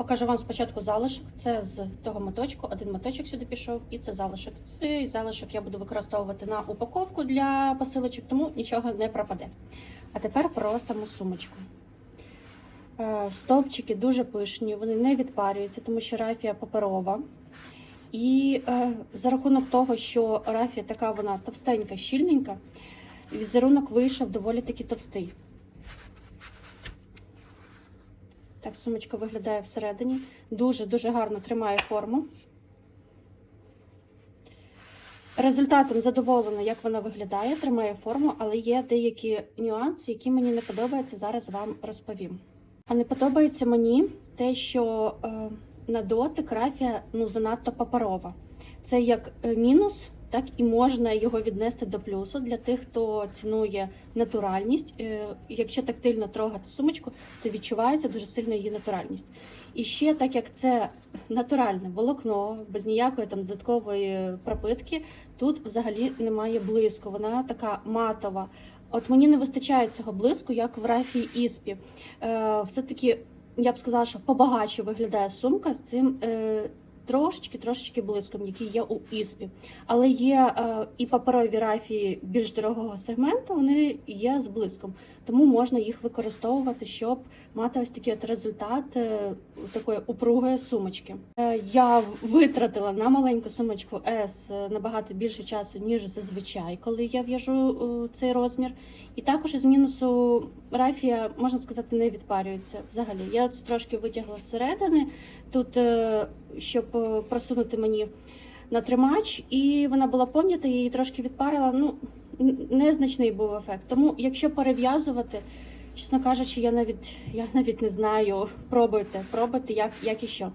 Покажу вам спочатку залишок. Це з того моточку. Один моточок сюди пішов, і це залишок. Цей залишок я буду використовувати на упаковку для посилочок, тому нічого не пропаде. А тепер про саму сумочку. Е, Стовпчики дуже пишні, вони не відпарюються, тому що рафія паперова. І е, за рахунок того, що рафія така вона товстенька, щільненька, візерунок вийшов доволі таки товстий. Так, сумочка виглядає всередині. Дуже-дуже гарно тримає форму. Результатом задоволена, як вона виглядає, тримає форму, але є деякі нюанси, які мені не подобаються. Зараз вам розповім. А не подобається мені те, що е, на дотик рафія ну, занадто паперова. Це як е, мінус, так і можна його віднести до плюсу для тих, хто цінує натуральність. Е, Якщо тактильно трогати сумочку, то відчувається дуже сильно її натуральність. І ще так як це натуральне волокно, без ніякої там додаткової пропитки, тут взагалі немає блиску. Вона така матова. От мені не вистачає цього блиску, як в рафії Іспі. Е, все-таки я б сказала, що побагаче виглядає сумка з цим е, трошечки трошечки блиском, який є у Іспі. Але є е, і паперові рафії більш дорогого сегменту, вони є з блиском, тому можна їх використовувати, щоб мати ось такий от результат е, такої упругої сумочки. Е, я витратила на маленьку сумочку S набагато більше часу, ніж зазвичай, коли я в'яжу е, цей розмір. І також із мінусу рафія, можна сказати, не відпарюється взагалі. Я от трошки витягла зсередини, тут, е, щоб е, просунути мені на тримач, і вона була пом'ята, я її трошки відпарила. Ну, незначний був ефект. Тому, якщо перев'язувати, чесно кажучи, я навіть, я навіть не знаю. Пробуйте, пробуйте, як, як і що.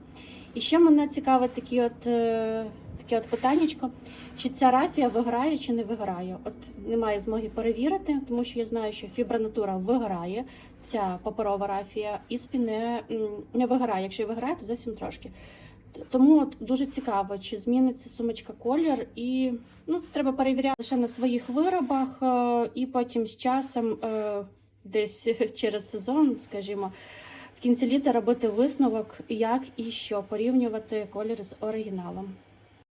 І ще мене цікавить такі от, е, таке от питаннячко. Чи ця рафія виграє чи не виграє? От немає змоги перевірити, тому що я знаю, що фібронатура виграє, ця паперова рафія, іспі не, м, не виграє. Якщо виграє, то зовсім трошки. Тому от дуже цікаво, чи зміниться сумочка колір, і ну це треба перевіряти лише на своїх виробах, е, і потім з часом, е, десь через сезон, скажімо, в кінці літа робити висновок, як і що порівнювати колір з оригіналом.